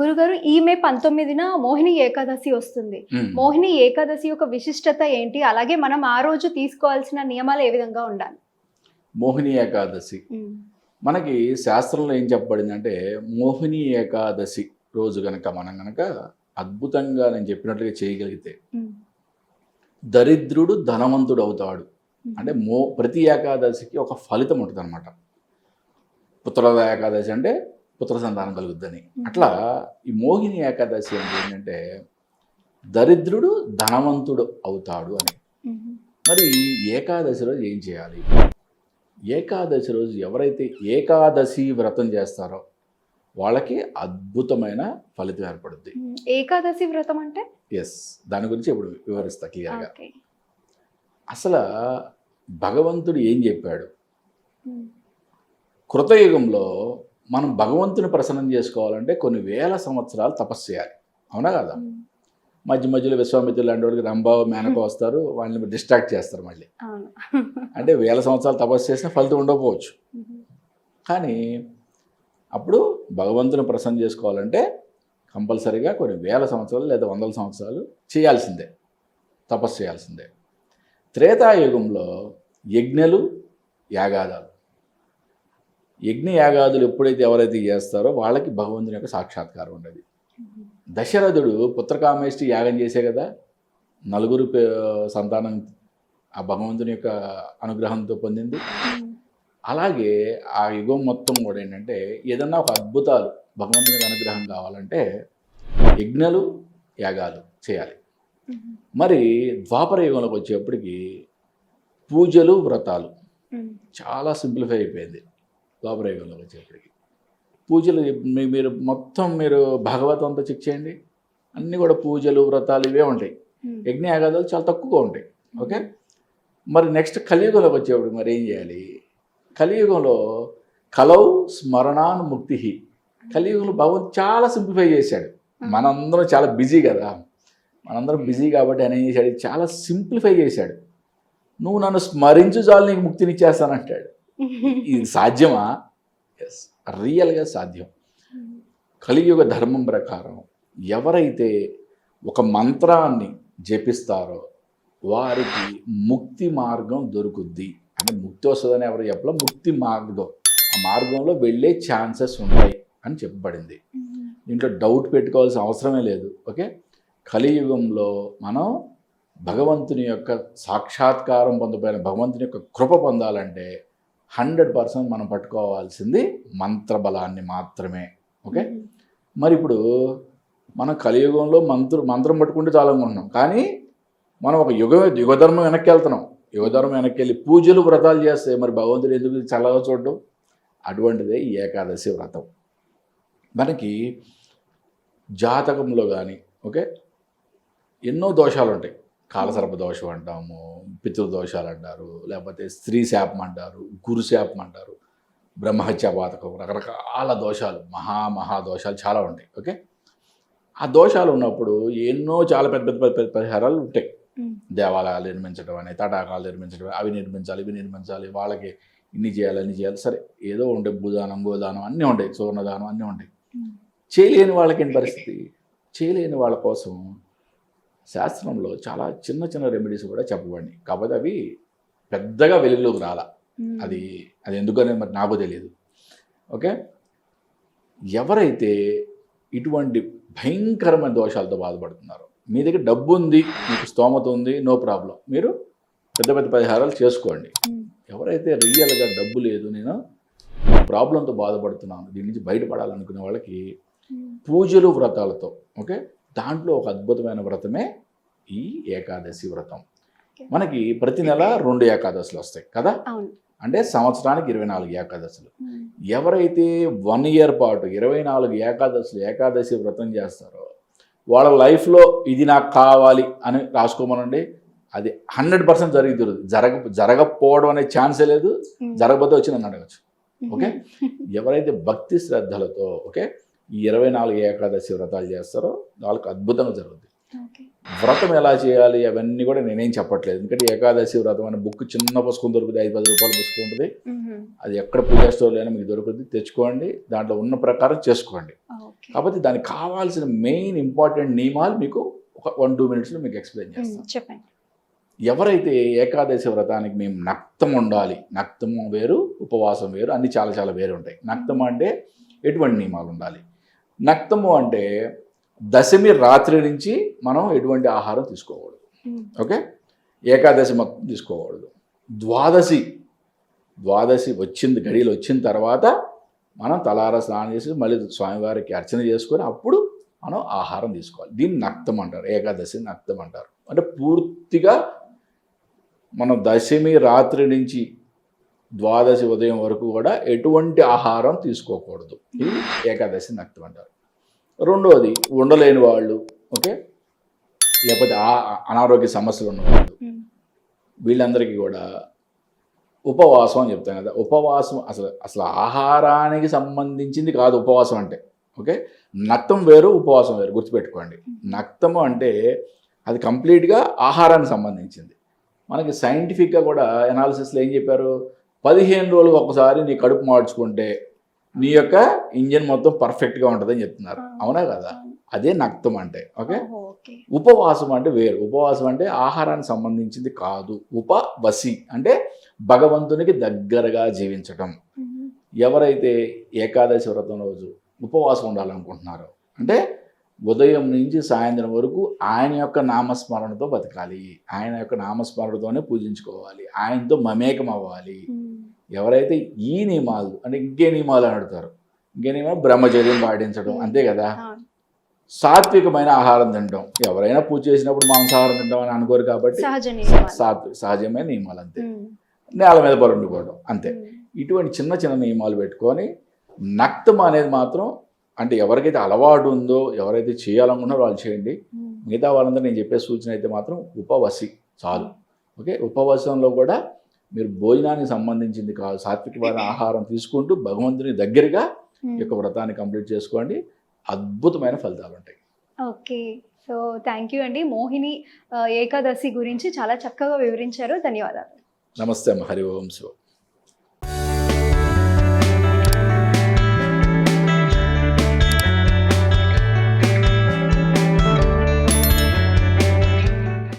గురుగారు ఈ మే పంతొమ్మిదిన మోహిని ఏకాదశి వస్తుంది. మోహిని ఏకాదశి యొక్క విశిష్టత ఏంటి? అలాగే మనం ఆ రోజు తీసుకోవాల్సిన నియమాలు ఏ విధంగా ఉండాలి? మోహిని ఏకాదశి. మనకి శాస్త్రంలో ఏం చెప్పబడింది అంటే మోహిని ఏకాదశి రోజు గనక మనం గనక అద్భుతంగా నేను చెప్పినట్లుగా చేయగలిగితే దరిద్రుడు ధనవంతుడు అవుతాడు. అంటే మో ప్రతి ఏకాదశికి ఒక ఫలితం ఉంటుంది అనమాట పుత్రద ఏకాదశి అంటే పుత్ర సంతానం కలుగుద్దని అట్లా ఈ మోహిని ఏకాదశి అంటే ఏంటంటే దరిద్రుడు ధనవంతుడు అవుతాడు అని. మరి ఏకాదశి రోజు ఏం చేయాలి? ఏకాదశి రోజు ఎవరైతే ఏకాదశి వ్రతం చేస్తారో వాళ్ళకి అద్భుతమైన ఫలితం ఏర్పడుద్ది. ఏకాదశి వ్రతం అంటే? ఎస్ దాని గురించి ఇప్పుడు వివరిస్తా క్లియర్గా. అసలు భగవంతుడు ఏం చెప్పాడు? కృతయుగంలో మనం భగవంతుని ప్రసన్నం చేసుకోవాలంటే కొన్ని వేల సంవత్సరాలు తపస్సు చేయాలి. అవునా కదా? మధ్య మధ్యలో విశ్వామిత్రులు లాంటి వాళ్ళకి రంభావ మేనక వస్తారు వాళ్ళని డిస్ట్రాక్ట్ చేస్తారు మళ్ళీ. అంటే వేల సంవత్సరాలు తపస్సు చేసినా ఫలితం ఉండకపోవచ్చు. కానీ అప్పుడు భగవంతుని ప్రసన్నం చేసుకోవాలంటే కంపల్సరీగా కొన్ని వేల సంవత్సరాలు లేదా వందల సంవత్సరాలు చేయాల్సిందే. తపస్సు చేయాల్సిందే. త్రేతాయుగంలో యజ్ఞలు యాగాదాలు. యజ్ఞ యాగాదులు ఎప్పుడైతే ఎవరైతే చేస్తారో వాళ్ళకి భగవంతుని యొక్క సాక్షాత్కారం ఉండేది. దశరథుడు పుత్రకామేష్టి యాగం చేసే కదా నలుగురు సంతానం ఆ భగవంతుని యొక్క అనుగ్రహంతో పొందింది. అలాగే ఆ యుగం మొత్తం కూడా ఏంటంటే ఏదన్నా ఒక అద్భుతాలు భగవంతునికి అనుగ్రహం కావాలంటే యజ్ఞలు యాగాలు చేయాలి. మరి ద్వాపర యుగంలోకి వచ్చేప్పటికి పూజలు వ్రతాలు చాలా సింప్లిఫై అయిపోయింది. ద్వాపర యుగంలోకి వచ్చేప్పటికి పూజలు మీరు మొత్తం మీరు భాగవతంతో చెక్ చేయండి. అన్నీ కూడా పూజలు వ్రతాలు ఇవే ఉంటాయి. యజ్ఞ యాగాదాలు చాలా తక్కువగా ఉంటాయి. ఓకే? మరి నెక్స్ట్ కలియుగంలోకి వచ్చేప్పుడు మరి ఏం చేయాలి? కలియుగంలో కలౌ స్మరణాన్ ముక్తి కలియుగంలో భగవంతు చాలా సింప్లిఫై చేశాడు. మనందరం చాలా బిజీ కదా. మనందరం బిజీ కాబట్టి ఆయన ఏం చేశాడు? చాలా సింప్లిఫై చేశాడు. నువ్వు నన్ను స్మరించు చాలు నీకు ముక్తినిచ్చేస్తానంటాడు ఇది సాధ్యమా? ఎస్ రియల్గా సాధ్యం. కలియుగ ధర్మం ప్రకారం ఎవరైతే ఒక మంత్రాన్ని జపిస్తారో వారికి ముక్తి మార్గం దొరుకుద్ది. అంటే ముక్తి వస్తుందని ఎవరు చెప్పలో. ముక్తి మార్గం. ఆ మార్గంలో వెళ్ళే ఛాన్సెస్ ఉంటాయి అని చెప్పబడింది. దీంట్లో డౌట్ పెట్టుకోవాల్సిన అవసరమే లేదు. ఓకే? కలియుగంలో మనం భగవంతుని యొక్క సాక్షాత్కారం పొందపోయిన భగవంతుని యొక్క కృప పొందాలంటే హండ్రెడ్ పర్సెంట్ మనం పట్టుకోవాల్సింది మంత్రబలాన్ని మాత్రమే. ఓకే? మరి ఇప్పుడు మనం కలియుగంలో మంత్ర మంత్రం పట్టుకుంటే చాలా అనుకుంటున్నాం కానీ మనం ఒక యుగ యుగధర్మం వెనక్కి వెళ్తున్నాం. యుగధర్మం వెనక్కి వెళ్ళి పూజలు వ్రతాలు చేస్తే మరి భగవంతుడు ఎందుకు చల్లగా చూడడం? అటువంటిదే ఈ ఏకాదశి వ్రతం. మనకి జాతకంలో కానీ ఓకే? ఎన్నో దోషాలు ఉంటాయి కాలసర్ప దోషం అంటాము పితృదోషాలు అంటారు లేకపోతే స్త్రీ శాపం అంటారు గురు శాపం అంటారు బ్రహ్మహత్య పాతకం రకరకాల దోషాలు మహా మహా దోషాలు చాలా ఉంటాయి. ఓకే? ఆ దోషాలు ఉన్నప్పుడు ఎన్నో చాలా పెద్ద పెద్ద పెద్ద పరిహారాలు ఉంటాయి. దేవాలయాలు నిర్మించడం అని తటాకాలు నిర్మించడం అవి నిర్మించాలి ఇవి నిర్మించాలి వాళ్ళకి ఇన్ని చేయాలి అన్ని చేయాలి సరే ఏదో ఉంటాయి భూదానం గోదానం అన్నీ ఉంటాయి సువర్ణదానం అన్నీ ఉంటాయి. చేయలేని వాళ్ళకి ఏంటి పరిస్థితి? చేయలేని వాళ్ళ కోసం శాస్త్రంలో చాలా చిన్న చిన్న రెమెడీస్ కూడా చెప్పబడినాయి కాకపోతే అవి పెద్దగా వెలుగులోకి రాల. అది అది ఎందుకనే మరి నాకు తెలియదు. ఓకే? ఎవరైతే ఇటువంటి భయంకరమైన దోషాలతో బాధపడుతున్నారో మీ దగ్గర డబ్బు ఉంది మీకు స్తోమత ఉంది నో ప్రాబ్లం. మీరు పెద్ద పెద్ద పరిహారాలు చేసుకోండి. ఎవరైతే రియల్గా డబ్బు లేదు నేను ప్రాబ్లంతో బాధపడుతున్నాను దీని నుంచి బయటపడాలనుకునే వాళ్ళకి పూజలు వ్రతాలతో ఓకే? దాంట్లో ఒక అద్భుతమైన వ్రతమే ఈ ఏకాదశి వ్రతం. మనకి ప్రతి నెల రెండు ఏకాదశులు వస్తాయి కదా? అంటే సంవత్సరానికి ఇరవై నాలుగు ఏకాదశులు. ఎవరైతే వన్ ఇయర్ పాటు ఇరవై నాలుగు ఏకాదశులు ఏకాదశి వ్రతం చేస్తారో వాళ్ళ లైఫ్లో ఇది నాకు కావాలి అని రాసుకోమనండి. అది హండ్రెడ్ పర్సెంట్ జరుగుతుంది జరగ జరగకపోవడం అనే ఛాన్సే లేదు. జరగబోతే వచ్చి నన్ను అడగచ్చు. ఓకే? ఎవరైతే భక్తి శ్రద్ధలతో ఓకే ఈ ఇరవై నాలుగు ఏకాదశి వ్రతాలు చేస్తారో వాళ్ళకి అద్భుతంగా జరుగుతుంది వ్రతం ఎలా చేయాలి? అవన్నీ కూడా నేనేం చెప్పట్లేదు. ఎందుకంటే ఏకాదశి వ్రతం అనే బుక్ చిన్న పుస్తకం దొరుకుతుంది. ఐదు పది రూపాయల పుస్తకం ఉంటుంది. అది ఎక్కడ పూజా స్టోర్లో అయినా మీకు దొరుకుతుంది. తెచ్చుకోండి. దాంట్లో ఉన్న ప్రకారం చేసుకోండి. కాకపోతే దానికి కావాల్సిన మెయిన్ ఇంపార్టెంట్ నియమాలు మీకు ఒక వన్ టూ మినిట్స్లో మీకు ఎక్స్ప్లెయిన్ చేస్తాను. చెప్పండి. ఎవరైతే ఏకాదశి వ్రతానికి మేము నక్తం ఉండాలి నక్తము వేరు ఉపవాసం వేరు అన్ని చాలా చాలా వేరు ఉంటాయి నక్తము అంటే ఎటువంటి నియమాలు ఉండాలి? నక్తము అంటే దశమి రాత్రి నుంచి మనం ఎటువంటి ఆహారం తీసుకోకూడదు. ఉమ్, ఓకే? ఏకాదశి మొత్తం తీసుకోకూడదు. ద్వాదశి ద్వాదశి వచ్చింది గడియలు వచ్చిన తర్వాత మనం తలార స్నానం చేసి మళ్ళీ స్వామివారికి అర్చన చేసుకొని అప్పుడు మనం ఆహారం తీసుకోవాలి. దీన్ని నక్తం అంటారు. ఏకాదశి నక్తం అంటారు. అంటే పూర్తిగా మనం దశమి రాత్రి నుంచి ద్వాదశి ఉదయం వరకు కూడా ఎటువంటి ఆహారం తీసుకోకూడదు. ఇది ఏకాదశి నక్తం అంటారు. రెండవది ఉండలేని వాళ్ళు ఓకే? లేకపోతే ఆ- అనారోగ్య సమస్యలు ఉన్నవాళ్ళు వీళ్ళందరికీ కూడా ఉపవాసం అని చెప్తాం కదా. ఉపవాసం అసలు అసలు ఆహారానికి సంబంధించింది కాదు ఉపవాసం అంటే ఓకే? నక్తం వేరు ఉపవాసం వేరు గుర్తుపెట్టుకోండి. నక్తము అంటే అది కంప్లీట్గా ఆహారానికి సంబంధించింది. మనకి సైంటిఫిక్గా కూడా ఎనాలిసిస్లో ఏం చెప్పారు? పదిహేను రోజులకు ఒకసారి నీ కడుపు మార్చుకుంటే నీ యొక్క ఇంజిన్ మొత్తం పర్ఫెక్ట్గా ఉంటుందని చెప్తున్నారు. అవునా కదా? అదే నక్తం అంటే ఓకే? ఉపవాసం అంటే వేరు. ఉపవాసం అంటే ఆహారానికి సంబంధించింది కాదు. ఉపవసి అంటే భగవంతునికి దగ్గరగా జీవించటం. ఎవరైతే ఏకాదశి వ్రతం రోజు ఉపవాసం ఉండాలనుకుంటున్నారో అంటే ఉదయం నుంచి సాయంత్రం వరకు ఆయన యొక్క నామస్మరణతో బతకాలి. ఆయన యొక్క నామస్మరణతోనే పూజించుకోవాలి. ఆయనతో మమేకం అవ్వాలి ఎవరైతే ఈ నియమాలు అంటే ఇంకే నియమాలు అని అడుగుతారు. ఇంకే నియమాలు బ్రహ్మచర్యం పాటించడం అంతే కదా. సాత్వికమైన ఆహారం తినడం. ఎవరైనా పూజ చేసినప్పుడు మాంసాహారం తింటాం అని అనుకోరు కాబట్టి. సాత్విక సహజమైన నియమాలు అంతే. ఉమ్, నేల మీద పరుండుకోవడం అంతే. ఉమ్, ఇటువంటి చిన్న చిన్న నియమాలు పెట్టుకొని నక్తం అనేది మాత్రం అంటే ఎవరికైతే అలవాటు ఉందో ఎవరైతే చేయాలనుకున్నారో వాళ్ళు చేయండి. మిగతా వాళ్ళందరూ నేను చెప్పే సూచన అయితే మాత్రం ఉపవసి చాలు. ఓకే? ఉపవాసంలో కూడా మీరు భోజనానికి సంబంధించింది కాదు సాత్వికమైన ఆహారం తీసుకుంటూ భగవంతుని దగ్గరగా ఈ ఉమ్. యొక్క వ్రతాన్ని కంప్లీట్ చేసుకోండి. అద్భుతమైన ఫలితాలు ఉంటాయి. ఓకే. సో థ్యాంక్ యూ అండి. మోహిని ఏకాదశి గురించి చాలా చక్కగా వివరించారు. ధన్యవాదాలు. నమస్తే అమ్మ. హరి ఓం శివ.